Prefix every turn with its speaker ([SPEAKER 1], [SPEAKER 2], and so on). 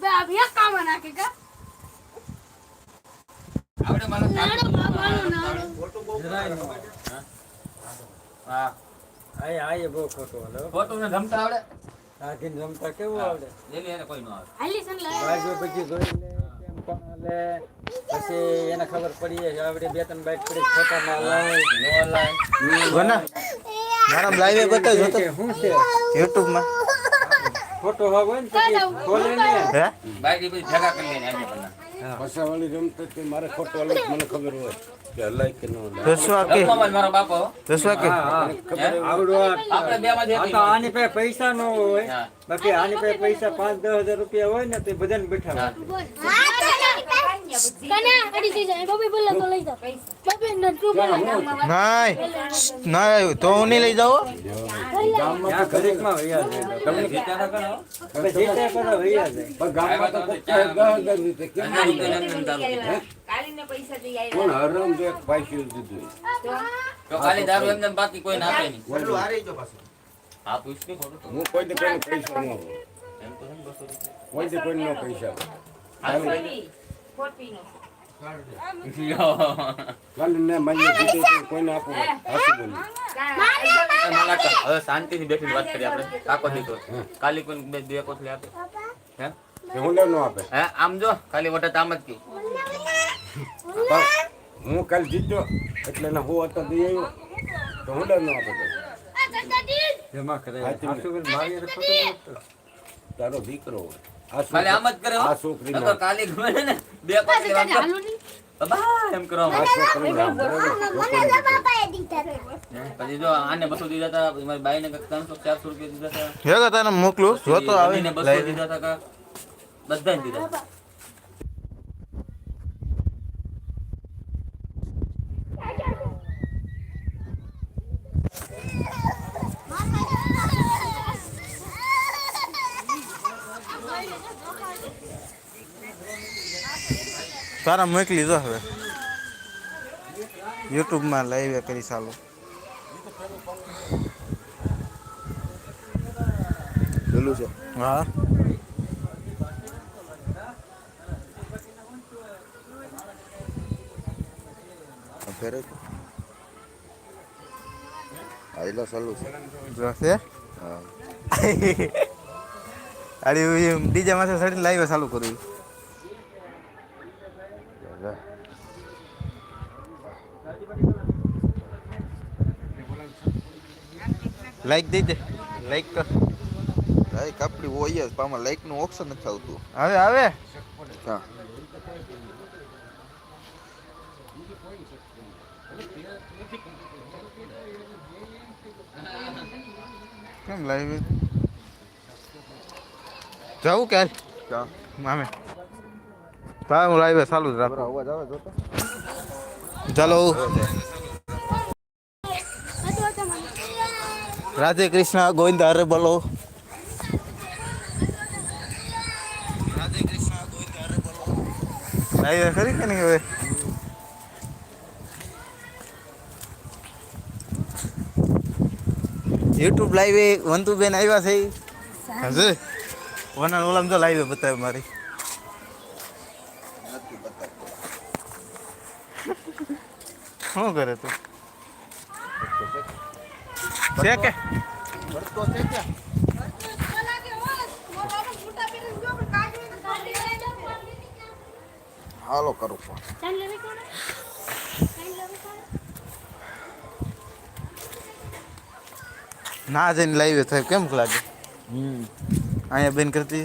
[SPEAKER 1] બે આ કામ નાખે કા?
[SPEAKER 2] આવડે મને
[SPEAKER 1] નાડો બાબાનો નાડો.
[SPEAKER 3] જરાય ન
[SPEAKER 2] હા?
[SPEAKER 3] આય આય બહુ ખોટું હાલો.
[SPEAKER 2] ખોટું ને જમતા આવડે?
[SPEAKER 3] રાખીને રમતા કેવું આવડે?
[SPEAKER 2] એની એને કોઈ ન આવે
[SPEAKER 1] હાલી સન લે.
[SPEAKER 3] બાજુ પછી જોઈ લે કેમ કોણ લે પછી એને ખબર પડી આવડે બે ત્રણ બાઈક પડી ખોટા માં લાય
[SPEAKER 2] નો લાય.
[SPEAKER 4] મારા લાઈવે બતાવજો તો.
[SPEAKER 3] શું છે?
[SPEAKER 4] યુટ્યુબમાં.
[SPEAKER 3] ખોટો હોય ને તો ખોલે ને.
[SPEAKER 4] હે?
[SPEAKER 2] બાકી બધી ભેગા કરી લઈને આજે પણ
[SPEAKER 5] રમતો તે મારે ખોટું તો મને ખબર હોય કે હલાય કે ન હલાય
[SPEAKER 4] દસવા કે?
[SPEAKER 2] મારો બાપો.
[SPEAKER 4] દસવા કે?
[SPEAKER 3] હા હા.
[SPEAKER 2] હે?
[SPEAKER 3] આવડો
[SPEAKER 2] આપણે બે માં
[SPEAKER 3] આ તો આની પાસે પૈસા ન હોય. બાકી આની પાસે પૈસા પાંચ દસ હજાર રૂપિયા હોય ને તે બધાને બેઠા
[SPEAKER 2] હા.
[SPEAKER 1] કના અડી થઈ જાય. બબી બોલે તો
[SPEAKER 4] હું નહીં લઈ
[SPEAKER 3] વૈયા જાય
[SPEAKER 2] જીત્યા કરો
[SPEAKER 3] કરો વૈયા જાય
[SPEAKER 5] પણ ગામમાં તો દસ રીતે કેમ
[SPEAKER 2] તો.
[SPEAKER 6] કાલીને પૈસા દઈ આવ્યા.
[SPEAKER 5] કોણ હરામ જો એક પાછી દીધું
[SPEAKER 2] તો? ખાલી દારૂ એમને બાકી કોઈ ના આપે નહીં. હા પૂછ કે ખોટું
[SPEAKER 5] હું કોઈ દી પૈસા ન આપું.
[SPEAKER 2] એમ તો છે ને બસો રૂપિયા.
[SPEAKER 5] કોઈ દી કોઈને પૈસા આપું.
[SPEAKER 6] ખોટી, ખોટીનો.
[SPEAKER 5] કાલે ને. માન્ય દીધું તો કોઈને આપું હાસું બોલું
[SPEAKER 2] એ મલાકા, હવે શાંતિથી બેસીને વાત કરીએ આપણે કાકો દીકરો કાલી કોઈ બે બે કોથળી આપે હે
[SPEAKER 5] કે હું ન આપે
[SPEAKER 2] હે આમ જો ખાલી વટે આમ જ કહ્યું
[SPEAKER 5] પણ હું કાલે જીત્યો એટલે એને હું હતો દઈ આવ્યો તો હું ન આપે ભાઈ.
[SPEAKER 3] જમા કરે
[SPEAKER 5] હાચી ને.
[SPEAKER 3] આટલું બધું મારી હારે ખોટું બોલતો.
[SPEAKER 5] તારો દીકરો હોય આ
[SPEAKER 2] ખાલી આમ જ કરે હો.
[SPEAKER 5] આ છોકરી
[SPEAKER 2] નકર કાલી ગમે ને બે કોથળી આમ
[SPEAKER 1] હાલો ની
[SPEAKER 2] બાબા એમ કરો પછી જો આને બસો દીધા હતા પછી મારી બાઈને ત્રણસો ચારસો રૂપિયા દીધા હતા
[SPEAKER 4] હેગા તને મોકલું જો તો
[SPEAKER 2] આવીને બસો દીધા હતા કાં. બધાને દીધા હતા.
[SPEAKER 4] તારા મોકલી દો હવે. યુટ્યુબમાં લાઈવ કરી ચાલુ. હા.
[SPEAKER 5] ફેરે આઈલો ચાલુ છે. હા.
[SPEAKER 4] અરે ડીજે માથે ચડીને લાઈવ ચાલુ કર્યું. લાઈક દઈ દે લાઈક કર.
[SPEAKER 5] લાઈક આપણી હોય જ પણ લાઈકનું ઓપ્શન નથી આવતું.
[SPEAKER 4] હવે આવે
[SPEAKER 5] હા.
[SPEAKER 4] કેમ લાઈવ જવું કે મામે. ભાઈ હું લાઈવ ચાલુ જ રાખું.
[SPEAKER 5] અવાજ આવે જોતો
[SPEAKER 4] ચાલો. રાધે કૃષ્ણ ગોવિંદ હરે બોલો. રાધે કૃષ્ણ ગોવિંદ હરે બોલો. લાઈવ ખરી કે નહીં હવે? યુટ્યુબ લાઈવ વંતુબેન આવ્યા છે. હજુ? વના ઓલામ તો લાઈવ બતાવે મારી શું કરે તું છે કે
[SPEAKER 5] હાલો કરું
[SPEAKER 1] લેવી લેવી
[SPEAKER 4] ના જઈને લાઈવ થાય કેમ લાગે અહીંયા બેન કરતી